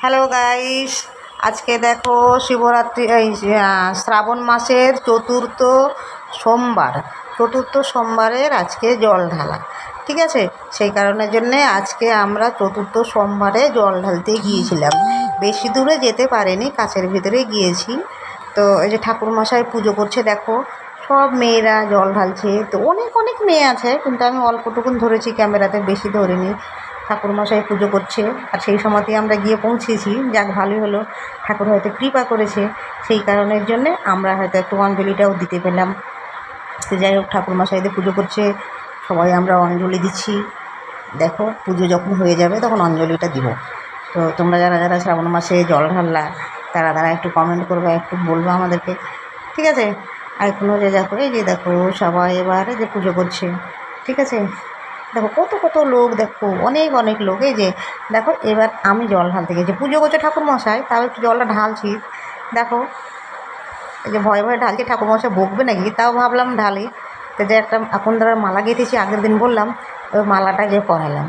Hello guys আজকে দেখো শিবরাত্রি, এই শ্রাবণ মাসের চতুর্থ সোমবার। চতুর্থ সোমবারের আজকে জল ঢালা। ঠিক আছে? সেই কারণের জন্যে আজকে আমরা চতুর্থ সোমবারে জল ঢালতে গিয়েছিলাম। বেশি দূরে যেতে পারিনি, কাছের ভিতরে গিয়েছি। তো এই যে ঠাকুরমশাই পুজো করছে, দেখো, সব মেয়েরা জল ঢালছে। তো অনেক অনেক মেয়ে আছে, কিন্তু আমি অল্পটুকুন ধরেছি, ক্যামেরাতে বেশি ধরিনি। ঠাকুরমশাই পুজো করছে। আর সেই সময়তেই আমরা গিয়ে পৌঁছেছি। যাক, ভালোই হলো। ঠাকুর হয়তো কৃপা করেছে। সেই কারণের জন্যে আমরা হয়তো একটু অঞ্জলিটাও দিতে পেলাম। তো যাই হোক ঠাকুরমশাইদের পুজো করছে। সবাই আমরা অঞ্জলি দিচ্ছি। দেখো, পুজো যখন হয়ে যাবে তখন অঞ্জলিটা দিব। তো তোমরা যারা যারা শ্রাবণ মাসে জল ঢাললা, তারা তারা একটু কমেন্ট করবে, একটু বলব আমাদেরকে। ঠিক আছে? আর কোনো যে দেখো, এই যে দেখো, সবাই এবারে যে পুজো করছে। ঠিক আছে? দেখো কত কত লোক, দেখো অনেক অনেক লোক। এই যে, দেখো এবার আমি জল ঢালতে গেছি। পুজো করছে ঠাকুর মশাই, তাও একটু জলটা ঢালছি। দেখো, এই যে ভয়ে ভয়ে ঢালছি, ঠাকুর মশাই বকবে নাকি? তাও ভাবলাম ঢালি। তো যে একটা এখন ধরো মালা গেঁথেছি, আগের দিন বললাম, ওই মালাটা যে পরালাম।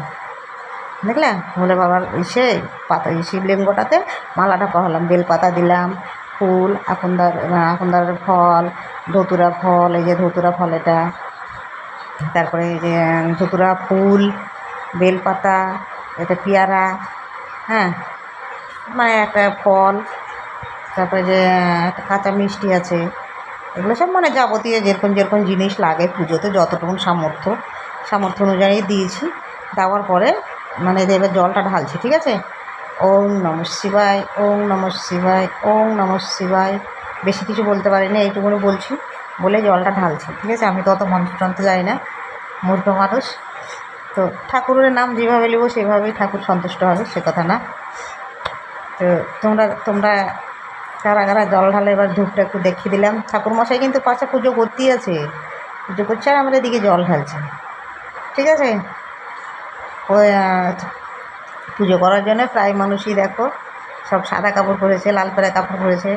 দেখলে? ভোলে বাবার ইসে, পাতা শিবলিঙ্গটাতে মালাটা পরালাম। বেলপাতা দিলাম, ফুল, এখন আকন্দার আকন্দার ফল, ধতুরা ফল, এই যে ধতুরা ফল এটা। তারপরে যে ধতুরা ফুল, বেলপাতা, একটা পেয়ারা হ্যাঁ মানে একটা ফল, তারপরে যে, একটা কাঁচা মিষ্টি আছে, এগুলো সব মানে যাবতীয় যেরকম যেরকম জিনিস লাগে পুজোতে যতটুকু সামর্থ্য সামর্থ্য অনুযায়ী দিয়েছি। দেওয়ার পরে মানে এবার জলটা ঢালছি, ঠিক আছে? ওম নম শিবায়, ওম নম শিবায়, ওম নম শিবায়, বেশি কিছু বলতে পারি পারিনি, এইটুকুনি বলছি। বলে জলটা ঢালছি, ঠিক আছে? আমি তো অত মন্ত্রতন্ত্র যাই না, মূর্খ মানুষ। তো ঠাকুরের নাম যেভাবে নেব সেভাবেই ঠাকুর সন্তুষ্ট হবে, সে কথা না। তো তোমরা তোমরা কারা কারা জল ঢালে, এবার ধূপটা একটু দেখিয়ে দিলাম। ঠাকুর মশাই কিন্তু পাশে পুজো করতেই আছে। পুজো করছে আর আমরা এদিকে জল ঢালছে। ঠিক আছে? ওই পুজো করার জন্য প্রায় মানুষই দেখো, সব সাদা কাপড় পরেছে, লাল পেড়া কাপড় পরেছে।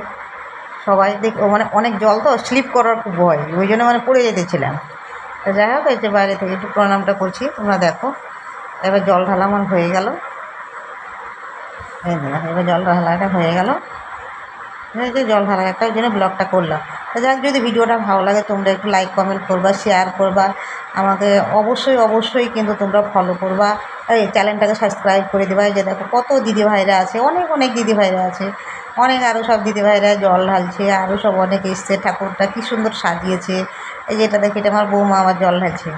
সবাই দেখ মানে অনেক জল তো স্লিপ করার খুব ভয়, ওই জন্য মানে পড়ে যেতেছিলাম তো যাই হোক, এই যে বাইরে থেকে একটু প্রণামটা করছি, তোমরা দেখো। এবার জল ঢালা আমার হয়ে গেল। এবার জল ঢালাটা হয়ে গেল। যে জল ঢালা একটা, ওই জন্য ব্লগটা করলাম। তো যাক যদি ভিডিওটা ভালো লাগে, তোমরা একটু লাইক কমেন্ট করবা শেয়ার করবা। আমাকে অবশ্যই অবশ্যই কিন্তু তোমরা ফলো করবা। এই চ্যানেলটাকে সাবস্ক্রাইব করে এই যে দেখো কত দিদি ভাইরা আছে, অনেক অনেক দিদি ভাইরা আছে। অনেক আরও সব দিদি ভাইরা জল ঢালছে আরও সব অনেক এসছে, ঠাকুরটা কী সুন্দর সাজিয়েছে। এই যে এটা দেখি এটা আমার বৌমা আবার জল ঢালছে।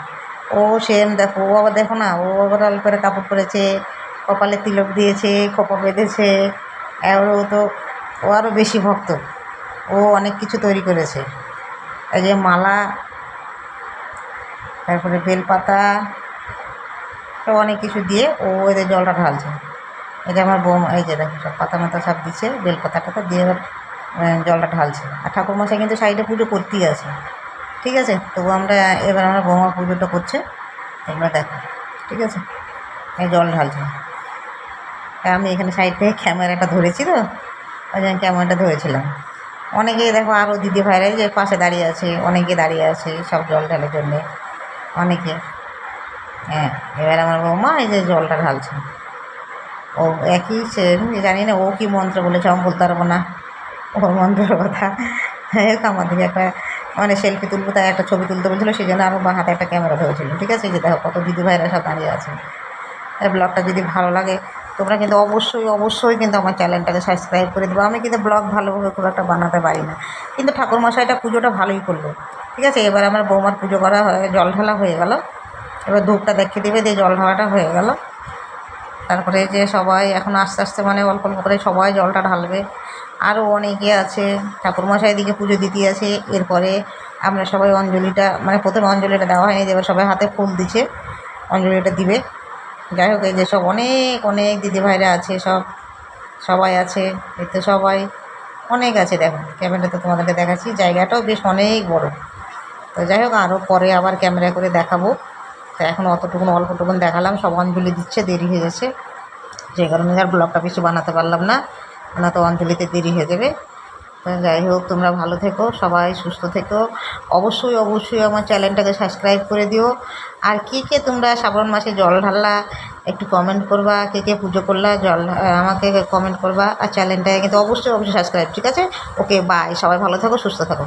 ও সেম দেখো, ও আবার দেখো না, ও আবার অল্প করে কাপড় পরেছে, কপালে তিলক দিয়েছে, খোপা বেঁধেছে। আর ও তো, ও আরও বেশি ভক্ত। ও অনেক কিছু তৈরি করেছে। এই যে মালা, তারপরে বেলপাতা সব অনেক কিছু দিয়ে ও এদের জলটা ঢালছে। যে আমার বৌমা এই যে দেখো সব পাতা মাতা সব দিচ্ছে বেলপাতাটাকে দিয়ে এবার জলটা ঢালছে। আর ঠাকুরমশাই কিন্তু সাইডে পুজো করতেই আছে। ঠিক আছে? তবু আমরা, এবার আমরা বৌমা পুজোটা করছে। তোমরা দেখো। ঠিক আছে? এই জল ঢালছে। আমি এখানে সাইড থেকে ক্যামেরাটা ধরেছি তো, ওই জন্য ক্যামেরাটা ধরেছিলাম। অনেকেই দেখো আরও দিদি ভাইরা যে পাশে দাঁড়িয়ে আছে, অনেকে দাঁড়িয়ে আছে সব জল ঢালার জন্যে। অনেকে। হ্যাঁ এবার আমার বৌমা এই যে জলটা ঢালছে। ও একই সে জানি না ও কি মন্ত্র বলেছে, আমি বলতে পারব না। ওর মন্ত্রের কথা। আমার দিকে একটা মানে সেলফি তুলবো, তাই একটা ছবি তুলতে বলছিল সেই জন্য আমার বা হাতে একটা ক্যামেরা ধরেছিল। ঠিক আছে যে দেখো কত দিদি ভাইরা সব দাঁড়িয়ে আছে। এই ব্লগটা যদি ভালো লাগে, তোমরা কিন্তু অবশ্যই অবশ্যই কিন্তু আমার চ্যানেলটাকে সাবস্ক্রাইব করে দেবো। আমি কিন্তু ব্লগ ভালোভাবে খুব একটা বানাতে পারি না। কিন্তু ঠাকুরমশাইটা পুজোটা ভালোই করল। ঠিক আছে, এবার আমার বৌমার পুজো করা হয়ে, জল ঢালা হয়ে গেল। এবার ধূপটা দেখিয়ে দেবে দিয়ে জল ঢালাটা হয়ে গেল। তারপরে যে সবাই এখন আস্তে আস্তে মানে অল্প অল্প করে সবাই জলটা ঢালবে। আরও অনেকে আছে, ঠাকুরমশাই দিকে পুজো দিতে আছে, এরপরে আমরা সবাই অঞ্জলিটা মানে প্রথমে অঞ্জলিটা দেওয়া হয়নি, এবার সবাই হাতে ফুল দিচ্ছে, অঞ্জলিটা দিবে। যাই হোক, এই যে সব অনেক অনেক দিদি ভাইরা আছে, সব, সবাই আছে, এই তো সবাই অনেক আছে, দেখো ক্যামেরাতে তোমাদেরকে দেখাচ্ছি, জায়গাটাও বেশ অনেক বড়। তো যাই হোক আরও পরে আবার ক্যামেরা করে দেখাবো। তো এখন অতটুকুন, অল্পটুকুন দেখালাম, সব অঞ্জলি দিচ্ছে, দেরি হয়ে গেছে যে কারণে আর ব্লগটা বেশি বানাতে পারলাম না না তো অঞ্জলিতে দেরি হয়ে যাবে। যাই হোক, তোমরা ভালো থেকো, সবাই সুস্থ থেকো। অবশ্যই অবশ্যই আমার চ্যানেলটাকে সাবস্ক্রাইব করে দিও। আর কে কে তোমরা শ্রাবণ মাসে জল ঢাললা, একটু কমেন্ট করবা, কে কে পুজো করলা, জল আমাকে কমেন্ট করবা, আর চ্যানেলটাকে কিন্তু অবশ্যই অবশ্যই সাবস্ক্রাইব ঠিক আছে? ওকে বাই সবাই ভালো থাকো, সুস্থ থাকো।